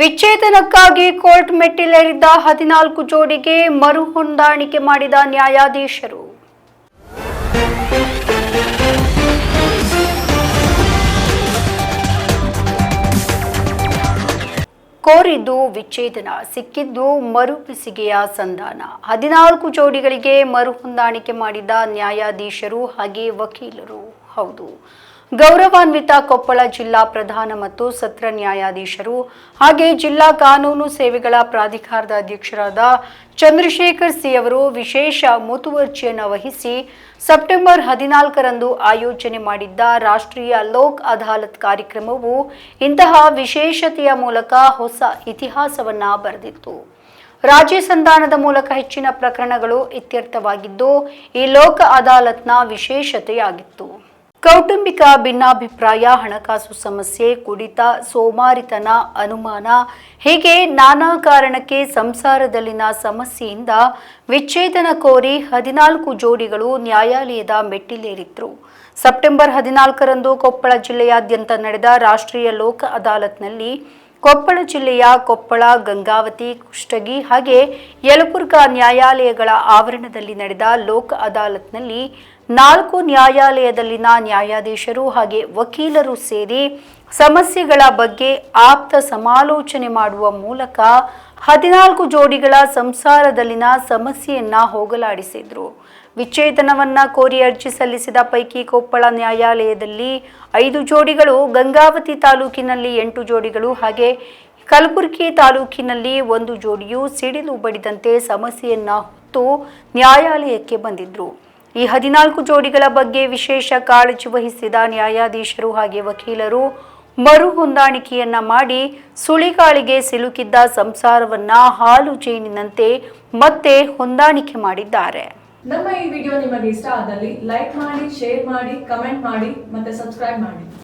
ವಿಚ್ಛೇದನಕ್ಕಾಗಿ court ಮೆಟ್ಟಿಲೇರಿದ್ದ ಹದಿನಾಲ್ಕು ಜೋಡಿಗೆ ಮರು ಹೊಂದಾಣಿಕೆ ಮಾಡಿದ ನ್ಯಾಯಾಧೀಶರು. ಕೋರಿದ್ದು ವಿಚ್ಛೇದನ, ಸಿಕ್ಕಿದ್ದು ಮರುಪಿಸಿಗೆಯ ಸಂಧಾನ. ಹದಿನಾಲ್ಕು ಜೋಡಿಗಳಿಗೆ ಮರು ಹೊಂದಾಣಿಕೆ ಮಾಡಿದ ನ್ಯಾಯಾಧೀಶರು ಹಾಗೆ ವಕೀಲರು. ಹೌದು. ಗೌರವಾನ್ವಿತ ಕೊಪ್ಪಳ ಜಿಲ್ಲಾ ಪ್ರಧಾನ ಮತ್ತು ಸತ್ರ ನ್ಯಾಯಾಧೀಶರು ಹಾಗೆ ಜಿಲ್ಲಾ ಕಾನೂನು ಸೇವೆಗಳ ಪ್ರಾಧಿಕಾರದ ಅಧ್ಯಕ್ಷರಾದ ಚಂದ್ರಶೇಖರ್ ಸಿ ಅವರು ವಿಶೇಷ ಮುತುವರ್ಜಿಯನ್ನು ವಹಿಸಿ ಸೆಪ್ಟೆಂಬರ್ ಹದಿನಾಲ್ಕರಂದು ಆಯೋಜನೆ ಮಾಡಿದ್ದ ರಾಷ್ಟ್ರೀಯ ಲೋಕ್ ಅದಾಲತ್ ಕಾರ್ಯಕ್ರಮವು ಇಂತಹ ವಿಶೇಷತೆಯ ಮೂಲಕ ಹೊಸ ಇತಿಹಾಸವನ್ನ ಬರೆದಿತ್ತು. ರಾಜ್ಯ ಸಂಧಾನದ ಮೂಲಕ ಹೆಚ್ಚಿನ ಪ್ರಕರಣಗಳು ಇತ್ಯರ್ಥವಾಗಿದ್ದು ಈ ಲೋಕ ಅದಾಲತ್ನ ವಿಶೇಷತೆಯಾಗಿತ್ತು. ಕೌಟುಂಬಿಕ ಭಿನ್ನಾಭಿಪ್ರಾಯ, ಹಣಕಾಸು ಸಮಸ್ಯೆ, ಕುಡಿತ, ಸೋಮಾರಿತನ, ಅನುಮಾನ, ಹೀಗೆ ನಾನಾ ಕಾರಣಕ್ಕೆ ಸಂಸಾರದಲ್ಲಿನ ಸಮಸ್ಯೆಯಿಂದ ವಿಚ್ಛೇದನ ಕೋರಿ ಹದಿನಾಲ್ಕು ಜೋಡಿಗಳು ನ್ಯಾಯಾಲಯದ ಮೆಟ್ಟಿಲೇರಿದ್ರು. ಸೆಪ್ಟೆಂಬರ್ ಹದಿನಾಲ್ಕರಂದು ಕೊಪ್ಪಳ ಜಿಲ್ಲೆಯಾದ್ಯಂತ ನಡೆದ ರಾಷ್ಟ್ರೀಯ ಲೋಕ ಅದಾಲತ್ನಲ್ಲಿ ಕೊಪ್ಪಳ ಜಿಲ್ಲೆಯ ಕೊಪ್ಪಳ, ಗಂಗಾವತಿ, ಕುಷ್ಟಗಿ ಹಾಗೆ ಯಲಬುರ್ಗಾ ನ್ಯಾಯಾಲಯಗಳ ಆವರಣದಲ್ಲಿ ನಡೆದ ಲೋಕ ಅದಾಲತ್ನಲ್ಲಿ ನಾಲ್ಕು ನ್ಯಾಯಾಲಯದಲ್ಲಿನ ನ್ಯಾಯಾಧೀಶರು ಹಾಗೆ ವಕೀಲರು ಸೇರಿ ಸಮಸ್ಯೆಗಳ ಬಗ್ಗೆ ಆಪ್ತ ಸಮಾಲೋಚನೆ ಮಾಡುವ ಮೂಲಕ ಹದಿನಾಲ್ಕು ಜೋಡಿಗಳ ಸಂಸಾರದಲ್ಲಿನ ಸಮಸ್ಯೆಯನ್ನ ಹೋಗಲಾಡಿಸಿದ್ರು. ವಿಚ್ಛೇದನವನ್ನ ಕೋರಿ ಅರ್ಜಿ ಸಲ್ಲಿಸಿದ ಪೈಕಿ ಕೊಪ್ಪಳ ನ್ಯಾಯಾಲಯದಲ್ಲಿ ಐದು ಜೋಡಿಗಳು, ಗಂಗಾವತಿ ತಾಲೂಕಿನಲ್ಲಿ ಎಂಟು ಜೋಡಿಗಳು ಹಾಗೆ ಕಲಬುರಗಿ ತಾಲೂಕಿನಲ್ಲಿ ಒಂದು ಜೋಡಿಯು ಸಿಡಿಲು ಬಡಿದಂತೆ ಸಮಸ್ಯೆಯನ್ನ ಹೊತ್ತು ನ್ಯಾಯಾಲಯಕ್ಕೆ ಬಂದಿದ್ರು. ಈ ಹದಿನಾಲ್ಕು ಜೋಡಿಗಳ ಬಗ್ಗೆ ವಿಶೇಷ ಕಾಳಜಿ ವಹಿಸಿದ ನ್ಯಾಯಾಧೀಶರು ಹಾಗೆ ವಕೀಲರು ಮರು ಹೊಂದಾಣಿಕೆಯನ್ನ ಮಾಡಿ ಸುಳಿಗಾಳಿಗೆ ಸಿಲುಕಿದ್ದ ಸಂಸಾರವನ್ನ ಹಾಲು ಜೇನಿನಂತೆ ಮತ್ತೆ ಹೊಂದಾಣಿಕೆ ಮಾಡಿದ್ದಾರೆ. ನಮ್ಮ ಈ ವಿಡಿಯೋ ನಿಮಗೆ ಇಷ್ಟ ಆದಲ್ಲಿ ಲೈಕ್ ಮಾಡಿ, ಶೇರ್ ಮಾಡಿ, ಕಮೆಂಟ್ ಮಾಡಿ ಮತ್ತೆ ಸಬ್ಸ್ಕ್ರೈಬ್ ಮಾಡಿ.